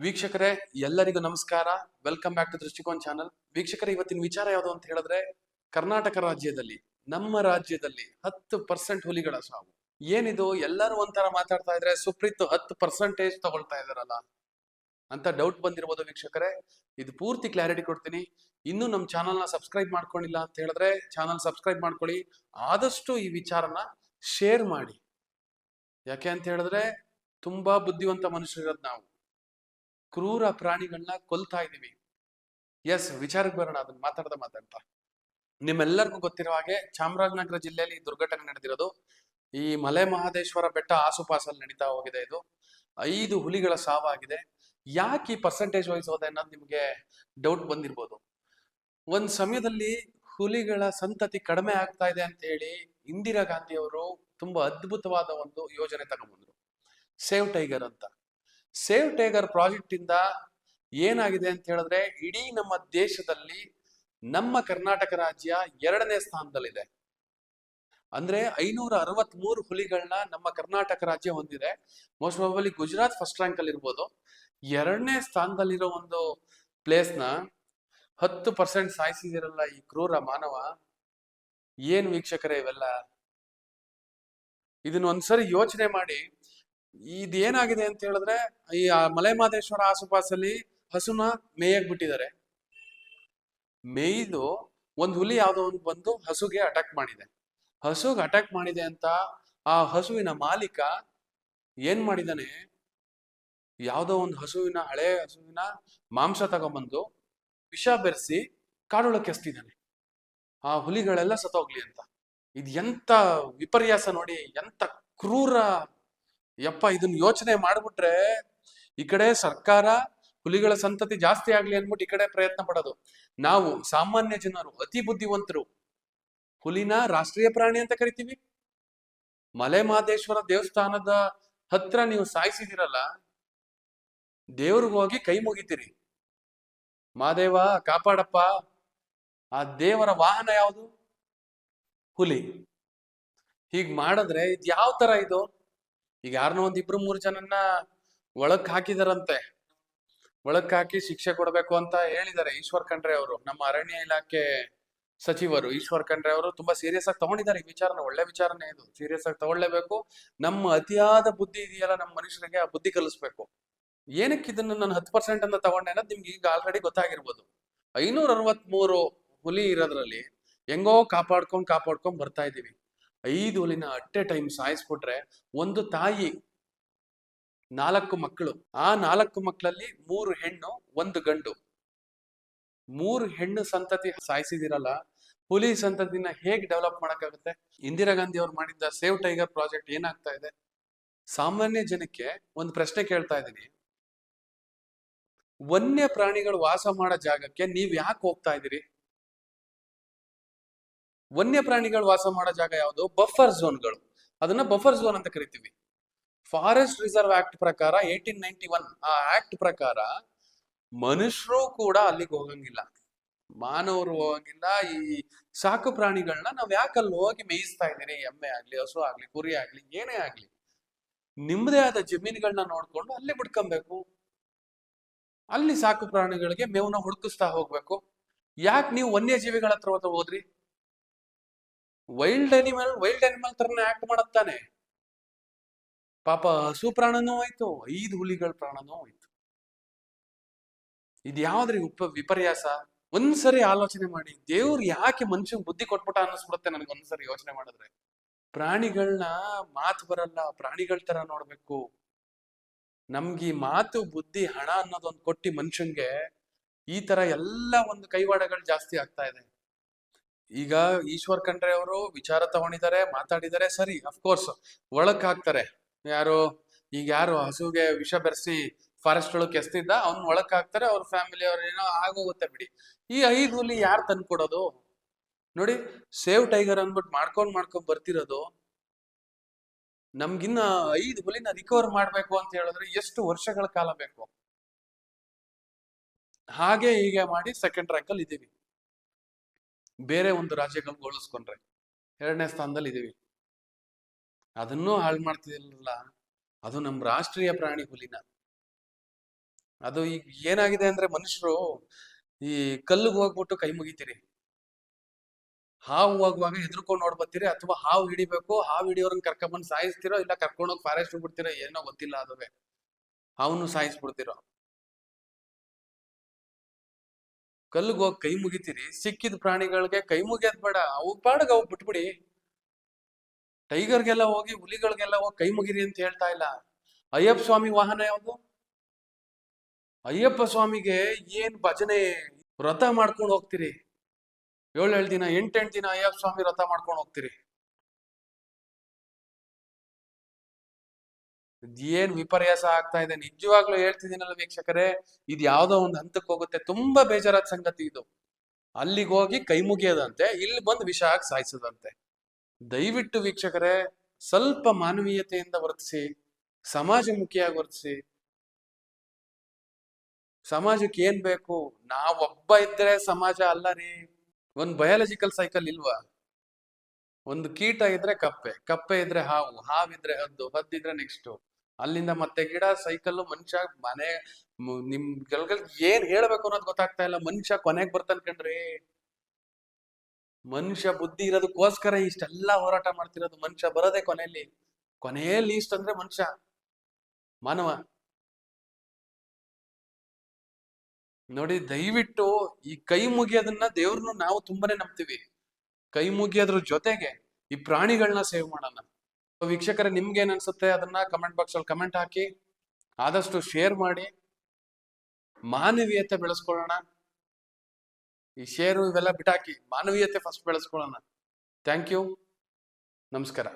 ವೀಕ್ಷಕರೇ, ಎಲ್ಲರಿಗೂ ನಮಸ್ಕಾರ. Welcome back to Drishtikon channel ವೀಕ್ಷಕರೇ, ಇವತ್ತಿನ ವಿಚಾರ ಯಾವುದು ಅಂತ ಹೇಳಿದ್ರೆ, ಕರ್ನಾಟಕ ರಾಜ್ಯದಲ್ಲಿ, ನಮ್ಮ ರಾಜ್ಯದಲ್ಲಿ ಹತ್ತು ಪರ್ಸೆಂಟ್ ಹುಲಿಗಳ ಸಾವು. ಏನಿದು? ಎಲ್ಲರೂ ಒಂಥರ ಮಾತಾಡ್ತಾ ಇದ್ರೆ, ಸುಪ್ರೀತ್, ಹತ್ತು ಪರ್ಸೆಂಟೇಜ್ ತಗೊಳ್ತಾ ಇದಾರಲ್ಲ ಅಂತ ಡೌಟ್ ಬಂದಿರ್ಬೋದು ವೀಕ್ಷಕರೇ. ಇದು ಪೂರ್ತಿ ಕ್ಲಾರಿಟಿ ಕೊಡ್ತೀನಿ. ಇನ್ನೂ ನಮ್ಮ ಚಾನಲ್ನ ಸಬ್ಸ್ಕ್ರೈಬ್ ಮಾಡ್ಕೊಂಡಿಲ್ಲ ಅಂತ ಹೇಳಿದ್ರೆ ಚಾನಲ್ ಸಬ್ಸ್ಕ್ರೈಬ್ ಮಾಡ್ಕೊಳ್ಳಿ. ಆದಷ್ಟು ಈ ವಿಚಾರನ ಶೇರ್ ಮಾಡಿ. ಯಾಕೆ ಅಂತ ಹೇಳಿದ್ರೆ, ತುಂಬಾ ಬುದ್ಧಿವಂತ ಮನುಷ್ಯರಿರೋದು ನಾವು. ಕ್ರೂರ ಪ್ರಾಣಿಗಳನ್ನ ಕೊಲ್ತಾ ಇದ್ದೀವಿ ಎಸ್ ವಿಚಾರಕ್ಕೆ ಬರೋಣ, ಅದನ್ನ ಮಾತಾಡ್ತಾ ಮಾತಾಡ್ತಾ. ನಿಮ್ಮೆಲ್ಲರಿಗೂ ಗೊತ್ತಿರೋ ಹಾಗೆ ಚಾಮರಾಜನಗರ ಜಿಲ್ಲೆಯಲ್ಲಿ ದುರ್ಘಟನೆ ನಡೆದಿರೋದು. ಈ ಮಲೆ ಮಹದೇಶ್ವರ ಬೆಟ್ಟ ಆಸುಪಾಸಲ್ಲಿ ನಡೀತಾ ಹೋಗಿದೆ ಇದು. ಐದು ಹುಲಿಗಳ ಸಾವಾಗಿದೆ. ಯಾಕೆ ಈ ಪರ್ಸೆಂಟೇಜ್ ವೈಸ್ ಹೋದೆ ಅನ್ನೋದು ನಿಮಗೆ ಡೌಟ್ ಬಂದಿರ್ಬೋದು. ಒಂದ್ ಸಮಯದಲ್ಲಿ ಹುಲಿಗಳ ಸಂತತಿ ಕಡಿಮೆ ಆಗ್ತಾ ಇದೆ ಅಂತ ಹೇಳಿ ಇಂದಿರಾ ಗಾಂಧಿ ಅವರು ತುಂಬಾ ಅದ್ಭುತವಾದ ಒಂದು ಯೋಜನೆ ತಗೊಂಡ್ಬಂದ್ರು. ಸೇವ್ ಟೈಗರ್ ಅಂತ. ಸೇವ್ ಟೇಗರ್ ಪ್ರಾಜೆಕ್ಟ್ ಇಂದ ಏನಾಗಿದೆ ಅಂತ ಹೇಳಿದ್ರೆ, ಇಡೀ ನಮ್ಮ ದೇಶದಲ್ಲಿ ನಮ್ಮ ಕರ್ನಾಟಕ ರಾಜ್ಯ ಎರಡನೇ ಸ್ಥಾನದಲ್ಲಿದೆ. ಅಂದ್ರೆ ಐನೂರ ಅರವತ್ ಮೂರು ಹುಲಿಗಳನ್ನ ನಮ್ಮ ಕರ್ನಾಟಕ ರಾಜ್ಯ ಹೊಂದಿದೆ. Most probably Gujarat first rank ಅಲ್ಲಿ ಇರ್ಬೋದು. ಎರಡನೇ ಸ್ಥಾನದಲ್ಲಿರೋ ಒಂದು ಪ್ಲೇಸ್ನ ಹತ್ತು ಪರ್ಸೆಂಟ್ ಸಾಯಿಸಿದಿರಲ್ಲ ಈ ಕ್ರೂರ ಮಾನವ? ಏನ್ ವೀಕ್ಷಕರೇ ಇವೆಲ್ಲ? ಇದನ್ನ ಒಂದ್ಸರಿ ಯೋಚನೆ ಮಾಡಿ. ಇದೇನಾಗಿದೆ ಅಂತ ಹೇಳಿದ್ರೆ, ಈ, ಆ ಮಲೆ ಮಹದೇಶ್ವರ ಆಸುಪಾಸಲ್ಲಿ ಹಸುನ ಮೇಯಕ್ ಬಿಟ್ಟಿದ್ದಾರೆ ಮೇಯ್ದು ಒಂದು ಹುಲಿ ಯಾವುದೋ ಒಂದು ಬಂದು ಹಸುಗೆ ಅಟ್ಯಾಕ್ ಮಾಡಿದೆ. ಹಸುಗೆ ಅಟ್ಯಾಕ್ ಮಾಡಿದೆ ಅಂತ ಆ ಹಸುವಿನ ಮಾಲೀಕ ಏನ್ ಮಾಡಿದಾನೆ ಯಾವುದೋ ಒಂದು ಹಸುವಿನ, ಹಳೆ ಹಸುವಿನ ಮಾಂಸ ತಗೊಂಬಂದು ವಿಷ ಬೆರೆಸಿ ಕಾಡೊಳಕ್ಕೆ ಎಸ್ತಿದ್ದಾನೆ. ಆ ಹುಲಿಗಳೆಲ್ಲ ಸತ್ತೋಗ್ಲಿ ಅಂತ. ಇದ್ ಎಂತ ವಿಪರ್ಯಾಸ ನೋಡಿ, ಎಂತ ಕ್ರೂರ ಯಪ್ಪ, ಇದನ್ನ ಯೋಚನೆ ಮಾಡ್ಬಿಟ್ರೆ ಈ ಕಡೆ ಸರ್ಕಾರ ಹುಲಿಗಳ ಸಂತತಿ ಜಾಸ್ತಿ ಆಗ್ಲಿ ಅನ್ಬಿಟ್ಟು ಈ ಕಡೆ ಪ್ರಯತ್ನ ಪಡೋದು. ನಾವು ಸಾಮಾನ್ಯ ಜನರು, ಅತಿ ಬುದ್ಧಿವಂತರು, ಹುಲಿನ ರಾಷ್ಟ್ರೀಯ ಪ್ರಾಣಿ ಅಂತ ಕರಿತೀವಿ. ಮಲೆ ಮಹದೇಶ್ವರ ದೇವಸ್ಥಾನದ ಹತ್ರ ನೀವು ಸಾಯಿಸಿದಿರಲ್ಲ, ದೇವ್ರಿಗೆ ಹೋಗಿ ಕೈ ಮುಗಿತೀರಿ. ಮಾದೇವ ಕಾಪಾಡಪ್ಪ. ಆ ದೇವರ ವಾಹನ ಯಾವುದು? ಹುಲಿ. ಹೀಗ್ ಮಾಡಿದ್ರೆ ಇದ್ ಯಾವ ತರ ಇದು? ಈಗ ಯಾರನ್ನೋ ಒಂದ್ ಇಬ್ರು ಮೂರು ಜನನ್ನ ಒಳಕ್ ಹಾಕಿದಾರಂತೆ. ಒಳಕ್ ಹಾಕಿ ಶಿಕ್ಷೆ ಕೊಡ್ಬೇಕು ಅಂತ ಹೇಳಿದ್ದಾರೆ ಈಶ್ವರ್ ಖಂಡ್ರೆ ಅವರು, ನಮ್ಮ ಅರಣ್ಯ ಇಲಾಖೆ ಸಚಿವರು. ಈಶ್ವರ್ ಖಂಡ್ರೆ ಅವರು ತುಂಬಾ ಸೀರಿಯಸ್ ಆಗಿ ತಗೊಂಡಿದ್ದಾರೆ ಈ ವಿಚಾರನ, ಒಳ್ಳೆ ವಿಚಾರನೇ ಇದು. ಸೀರಿಯಸ್ ಆಗಿ ತಗೊಳ್ಳೇಬೇಕು ನಮ್ಮ ಅತಿಯಾದ ಬುದ್ಧಿ ಇದೆಯಲ್ಲ ನಮ್ಮ ಮನುಷ್ಯರಿಗೆ ಆ ಬುದ್ಧಿ ಕಲಿಸ್ಬೇಕು. ಏನಕ್ಕೆ ಇದನ್ನ ನಾನು ಹತ್ತು ಪರ್ಸೆಂಟ್ ಅಂತ ತಗೊಂಡೆ ಅನ್ನೋದು ನಿಮ್ಗೆ ಈಗ ಆಲ್ರೆಡಿ ಗೊತ್ತಾಗಿರ್ಬೋದು. ಐನೂರ ಅರವತ್ಮೂರು ಹುಲಿ ಇರೋದ್ರಲ್ಲಿ ಹೆಂಗೋ ಕಾಪಾಡ್ಕೊಂಡ್ ಕಾಪಾಡ್ಕೊಂಡ್ ಬರ್ತಾ ಇದೀವಿ ಐದು ಒಲಿನ ಅಟ್ ಎ ಟೈಮ್ ಸಾಯಿಸ್ಬಿಟ್ರೆ ಒಂದು ತಾಯಿ ನಾಲ್ಕು ಮಕ್ಕಳು. ಆ ನಾಲ್ಕು ಮಕ್ಕಳಲ್ಲಿ ಮೂರು ಹೆಣ್ಣು, ಒಂದು ಗಂಡು. ಮೂರು ಹೆಣ್ಣು ಸಂತತಿ ಸಾಯಿಸಿದಿರಲ್ಲ, ಹುಲಿ ಸಂತತಿನ ಹೇಗೆ ಡೆವಲಪ್ ಮಾಡಕ್ಕಾಗುತ್ತೆ? ಇಂದಿರಾ ಗಾಂಧಿ ಅವ್ರು ಮಾಡಿದ್ದ ಸೇವ್ ಟೈಗರ್ ಪ್ರಾಜೆಕ್ಟ್ ಏನಾಗ್ತಾ ಇದೆ? ಸಾಮಾನ್ಯ ಜನಕ್ಕೆ ಒಂದು ಪ್ರಶ್ನೆ ಕೇಳ್ತಾ ಇದ್ದೀನಿ. ವನ್ಯ ಪ್ರಾಣಿಗಳು ವಾಸ ಮಾಡೋ ಜಾಗಕ್ಕೆ ನೀವ್ ಯಾಕೆ ಹೋಗ್ತಾ ಇದೀರಿ ವನ್ಯ ಪ್ರಾಣಿಗಳು ವಾಸ ಮಾಡೋ ಜಾಗ ಯಾವುದು? ಬಫರ್ ಝೋನ್ಗಳು ಅದನ್ನ ಬಫರ್ ಝೋನ್ ಅಂತ ಕರಿತೀವಿ. ಫಾರೆಸ್ಟ್ ರಿಸರ್ವ್ ಆಕ್ಟ್ ಪ್ರಕಾರ ಏಟೀನ್ ನೈನ್ಟಿ ಒನ್ ಆ ಆಕ್ಟ್ ಪ್ರಕಾರ ಮನುಷ್ಯರು ಕೂಡ ಅಲ್ಲಿಗೆ ಹೋಗಂಗಿಲ್ಲ. ಮಾನವರು ಹೋಗಂಗಿಲ್ಲ. ಈ ಸಾಕು ಪ್ರಾಣಿಗಳನ್ನ ನಾವ್ ಯಾಕೆ ಅಲ್ಲಿ ಹೋಗಿ ಮೇಯಿಸ್ತಾ ಇದ್ದೀರಿ? ಎಮ್ಮೆ ಆಗ್ಲಿ, ಹಸು ಆಗ್ಲಿ, ಕುರಿ ಆಗ್ಲಿ, ಏನೇ ಆಗ್ಲಿ. ನಿಮ್ಮದೇ ಆದ ಜಮೀನುಗಳನ್ನ ನೋಡ್ಕೊಂಡು ಅಲ್ಲಿ ಬಿಡ್ಕೊಬೇಕು ಅಲ್ಲಿ ಸಾಕು ಪ್ರಾಣಿಗಳಿಗೆ ಮೇವನ್ನ ಹುಡುಕಿಸ್ತಾ ಹೋಗ್ಬೇಕು. ಯಾಕೆ ನೀವು ವನ್ಯಜೀವಿಗಳ ಹತ್ರ ಹೋದ ಹೋದ್ರಿ? ವೈಲ್ಡ್ ಅನಿಮಲ್ ವೈಲ್ಡ್ ಅನಿಮಲ್ ತರನೇ ಆಕ್ಟ್ ಮಾಡತ್ತಾನೆ. ಪಾಪ ಹಸು ಪ್ರಾಣನೂ ಹೋಯ್ತು, ಐದು ಹುಲಿಗಳ ಪ್ರಾಣನೂ ಹೋಯ್ತು. ಇದು ಯಾವ್ದ್ರಿ ಉಪ ವಿಪರ್ಯಾಸ? ಒಂದ್ಸರಿ ಆಲೋಚನೆ ಮಾಡಿ, ದೇವ್ರು ಯಾಕೆ ಮನುಷ್ಯ ಬುದ್ಧಿ ಕೊಟ್ಬಿಟ್ಟ ಅನ್ನಿಸ್ಬಿಡುತ್ತೆ ನನಗೆ ಒಂದ್ಸರಿ ಯೋಚನೆ ಮಾಡಿದ್ರೆ. ಪ್ರಾಣಿಗಳನ್ನ ಮಾತು ಬರಲ್ಲ, ಪ್ರಾಣಿಗಳ ತರ ನೋಡ್ಬೇಕು. ನಮ್ಗೆ ಮಾತು, ಬುದ್ಧಿ, ಹಣ ಅನ್ನೋದೊಂದು ಕೊಟ್ಟಿ ಮನುಷ್ಯನ್ಗೆ ಈ ತರ ಎಲ್ಲ ಒಂದು ಕೈವಾಡಗಳು ಜಾಸ್ತಿ ಆಗ್ತಾ ಇದೆ. ಈಗ ಈಶ್ವರ್ ಖಂಡ್ರೆ ಅವರು ವಿಚಾರ ತಗೊಂಡಿದ್ದಾರೆ, ಮಾತಾಡಿದ್ದಾರೆ, ಸರಿ ಅಫ್ಕೋರ್ಸ್ ಒಳಕ್ ಹಾಕ್ತಾರೆ. ಯಾರು, ಈಗ ಯಾರು ಹಸುಗೆ ವಿಷ ಬೆರೆಸಿ ಫಾರೆಸ್ಟ್ ಒಳಗೆ ಎಸ್ತಿದ್ದ ಅವ್ನ ಒಳಕ್ ಹಾಕ್ತಾರೆ, ಅವ್ರ ಫ್ಯಾಮಿಲಿ ಅವ್ರ ಏನೋ ಆಗೋಗುತ್ತೆ ಬಿಡಿ. ಈ ಐದು ಹುಲಿ ಯಾರು ತಂದ್ಕೊಡೋದು ನೋಡಿ, ಸೇವ್ ಟೈಗರ್ ಅಂದ್ಬಿಟ್ಟು ಮಾಡ್ಕೊಂಡ್ ಮಾಡ್ಕೊಂಡ್ ಬರ್ತಿರೋದು, ನಮ್ಗಿನ್ನ ಐದು ಹುಲಿನ ರಿಕವರ್ ಮಾಡ್ಬೇಕು ಅಂತ ಹೇಳಿದ್ರೆ ಎಷ್ಟು ವರ್ಷಗಳ ಕಾಲ ಬೇಕು? ಹಾಗೆ ಹೀಗೆ ಮಾಡಿ ಸೆಕೆಂಡ್ ರ್ಯಾಂಕ್ ಅಲ್ಲಿ ಇದೀವಿ. ಬೇರೆ ಒಂದು ರಾಜ್ಯಗಳಿಗೆ ಹೋಲಿಸ್ಕೊಂಡ್ರೆ ಎರಡನೇ ಸ್ಥಾನದಲ್ಲಿ ಇದೀವಿ. ಅದನ್ನೂ ಹಾಳು ಮಾಡ್ತಿದಿಲ್ಲ ಅದು ನಮ್ಮ ರಾಷ್ಟ್ರೀಯ ಪ್ರಾಣಿ ಹುಲಿನ. ಅದು ಈಗ ಏನಾಗಿದೆ ಅಂದ್ರೆ ಮನುಷ್ಯರು ಈ ಕಲ್ಲಿಗೆ ಹೋಗ್ಬಿಟ್ಟು ಕೈ ಮುಗಿತೀರಿ. ಹಾವು ಹೋಗುವಾಗ ಹೆದರ್ಕೊಂಡು ನೋಡ್ಬತ್ತೀರಿ ಅಥವಾ ಹಾವು ಹಿಡಿಬೇಕು, ಹಾವು ಹಿಡಿಯೋರನ್ನ ಕರ್ಕೊಂಡ್ಬಂದು ಸಾಯಿಸ್ತಿರೋ ಇಲ್ಲ ಕರ್ಕೊಂಡೋಗಿ ಫಾರೆಸ್ಟ್ ಬಿಡ್ತೀರೋ ಏನೋ ಗೊತ್ತಿಲ್ಲ ಅದುವೆ. ಅವನು ಸಾಯಿಸ್ಬಿಡ್ತಿರೋ. ಕಲ್ಲಿಗೆ ಹೋಗಿ ಕೈ ಮುಗಿತೀರಿ, ಸಿಕ್ಕಿದ ಪ್ರಾಣಿಗಳಿಗೆ ಕೈ ಮುಗಿಯೋದ್ ಬೇಡ, ಅವು ಪಾಡಗ ಅವು ಬಿಟ್ಬಿಡಿ. ಟೈಗರ್ಗೆಲ್ಲ ಹೋಗಿ, ಹುಲಿಗಳಿಗೆಲ್ಲ ಹೋಗಿ ಕೈ ಮುಗಿರಿ ಅಂತ ಹೇಳ್ತಾ ಇಲ್ಲ. ಅಯ್ಯಪ್ಪ ಸ್ವಾಮಿ ವಾಹನ ಯಾವುದು? ಅಯ್ಯಪ್ಪ ಸ್ವಾಮಿಗೆ ಏನ್ ಭಜನೆ, ವ್ರತ ಮಾಡ್ಕೊಂಡು ಹೋಗ್ತೀರಿ? ಏಳೇಳು ದಿನ ಎಂಟೆಂಟು ದಿನ ಅಯ್ಯಪ್ಪ ಸ್ವಾಮಿ ವ್ರತ ಮಾಡ್ಕೊಂಡು ಹೋಗ್ತೀರಿ. ಏನ್ ವಿಪರ್ಯಾಸ ಆಗ್ತಾ ಇದೆ? ನಿಜವಾಗ್ಲೂ ಹೇಳ್ತಿದ್ದೀನಲ್ಲ ವೀಕ್ಷಕರೇ, ಇದು ಯಾವ್ದೋ ಒಂದು ಹಂತಕ್ಕೆ ಹೋಗುತ್ತೆ. ತುಂಬಾ ಬೇಜಾರಾದ ಸಂಗತಿ ಇದು. ಅಲ್ಲಿಗೆ ಹೋಗಿ ಕೈ ಮುಗಿಯೋದಂತೆ, ಇಲ್ಲಿ ಬಂದು ವಿಷ ಆಗಿ ಸಾಯಿಸದಂತೆ. ದಯವಿಟ್ಟು ವೀಕ್ಷಕರೇ, ಸ್ವಲ್ಪ ಮಾನವೀಯತೆಯಿಂದ ವರ್ತಿಸಿ ಸಮಾಜಮುಖಿಯಾಗಿ ವರ್ತಿಸಿ, ಸಮಾಜಕ್ಕೆ ಏನ್ ಬೇಕು? ನಾವೊಬ್ಬ ಇದ್ರೆ ಸಮಾಜ ಅಲ್ಲ ರೀ. ಒಂದ್ ಬಯಾಲಜಿಕಲ್ ಸೈಕಲ್ ಇಲ್ವಾ? ಒಂದು ಕೀಟ ಇದ್ರೆ ಕಪ್ಪೆ ಕಪ್ಪೆ ಇದ್ರೆ ಹಾವು ಹಾವಿದ್ರೆ ಹದ್ದು, ಹದ್ದಿದ್ರೆ ನೆಕ್ಸ್ಟ್. ಅಲ್ಲಿಂದ ಮತ್ತೆ ಗಿಡ ಸೈಕಲ್ ಮನುಷ್ಯ ಮನೆ ನಿಮ್ ಕೆಲ್ಗಲ್ ಏನ್ ಹೇಳ್ಬೇಕು ಅನ್ನೋದು ಗೊತ್ತಾಗ್ತಾ ಇಲ್ಲ. ಮನುಷ್ಯ ಕೊನೆಗ್ ಬರ್ತಾನೆ ಕಣ್ರಿ. ಮನುಷ್ಯ ಬುದ್ಧಿ ಇರೋದಕ್ಕೋಸ್ಕರ ಇಷ್ಟೆಲ್ಲ ಹೋರಾಟ ಮಾಡ್ತಿರೋದು ಮನುಷ್ಯ ಬರೋದೆ ಕೊನೆಯಲ್ಲಿ ಕೊನೆಯಲ್ಲಿ ಇಷ್ಟ ಅಂದ್ರೆ ಮನುಷ್ಯ. ಮಾನವ. ನೋಡಿ ದಯವಿಟ್ಟು ಈ ಕೈ ಮುಗಿಯೋದನ್ನ ದೇವ್ರನ್ನ ನಾವು ತುಂಬಾನೇ ನಂಬ್ತೀವಿ. ಕೈ ಮುಗಿಯೋದ್ರ ಜೊತೆಗೆ ಈ ಪ್ರಾಣಿಗಳನ್ನ ಸೇವ್ ಮಾಡೋಣ. ವೀಕ್ಷಕರೇ, ನಿಮ್ಗೆ ಏನ್ ಅನ್ಸುತ್ತೆ? ಅದನ್ನ ಕಮೆಂಟ್ ಬಾಕ್ಸ್ ಅಲ್ಲಿ ಕಮೆಂಟ್ ಹಾಕಿ. ಆದಷ್ಟು ಶೇರ್ ಮಾಡಿ. ಮಾನವೀಯತೆ ಬೆಳೆಸ್ಕೊಳ್ಳೋಣ. ಈ ಶೇರು ಇವೆಲ್ಲ ಬಿಟ್ಟಾಕಿ ಮಾನವೀಯತೆ ಫಸ್ಟ್ ಬೆಳೆಸ್ಕೊಳ್ಳೋಣ. ಥ್ಯಾಂಕ್ ಯು ನಮಸ್ಕಾರ.